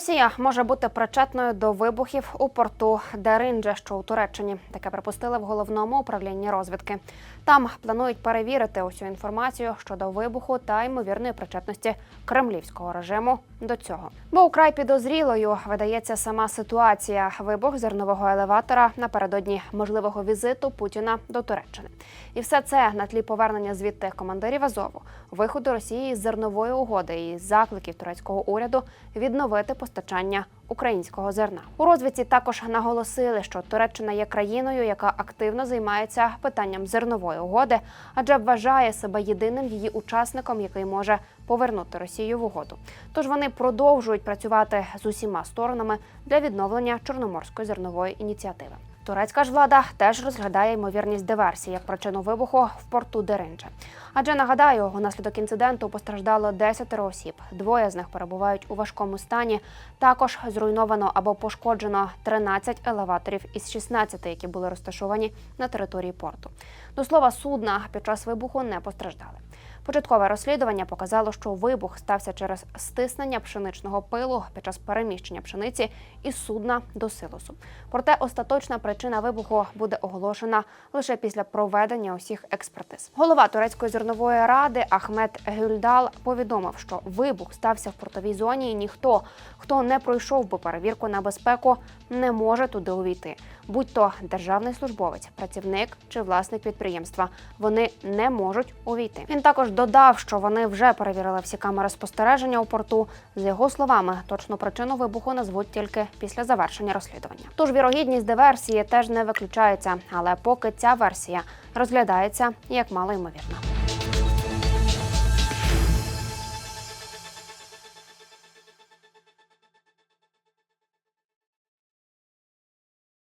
Росія може бути причетною до вибухів у порту Деринджа, що у Туреччині. Таке припустили в головному управлінні розвідки. Там планують перевірити усю інформацію щодо вибуху та ймовірної причетності кремлівського режиму до цього. Бо украй підозрілою видається сама ситуація вибух зернового елеватора напередодні можливого візиту Путіна до Туреччини. І все це на тлі повернення звідти командирів Азову, виходу Росії з зернової угоди і закликів турецького уряду відновити постачання українського зерна. У розвідці також наголосили, що Туреччина є країною, яка активно займається питанням зернової угоди, адже вважає себе єдиним її учасником, який може повернути Росію в угоду. Тож вони продовжують працювати з усіма сторонами для відновлення чорноморської зернової ініціативи. Турецька ж влада теж розглядає ймовірність диверсії як причину вибуху в порту Деринджа. Адже нагадаю, унаслідок інциденту постраждало 10 осіб. Двоє з них перебувають у важкому стані. Також зруйновано або пошкоджено 13 елеваторів із 16, які були розташовані на території порту. До слова, судна під час вибуху не постраждали. Початкове розслідування показало, що вибух стався через стиснення пшеничного пилу під час переміщення пшениці із судна до силосу. Проте остаточна причина вибуху буде оголошена лише після проведення усіх експертиз. Голова турецької зернової ради Ахмед Гюльдал повідомив, що вибух стався в портовій зоні, і ніхто, хто не пройшов би перевірку на безпеку, не може туди увійти. Будь то державний службовець, працівник чи власник підприємства. Вони не можуть увійти. Він також додав, що вони вже перевірили всі камери спостереження у порту. З його словами, точну причину вибуху назвуть тільки після завершення розслідування. Тож вірогідність диверсії теж не виключається, але поки ця версія розглядається як малоймовірна.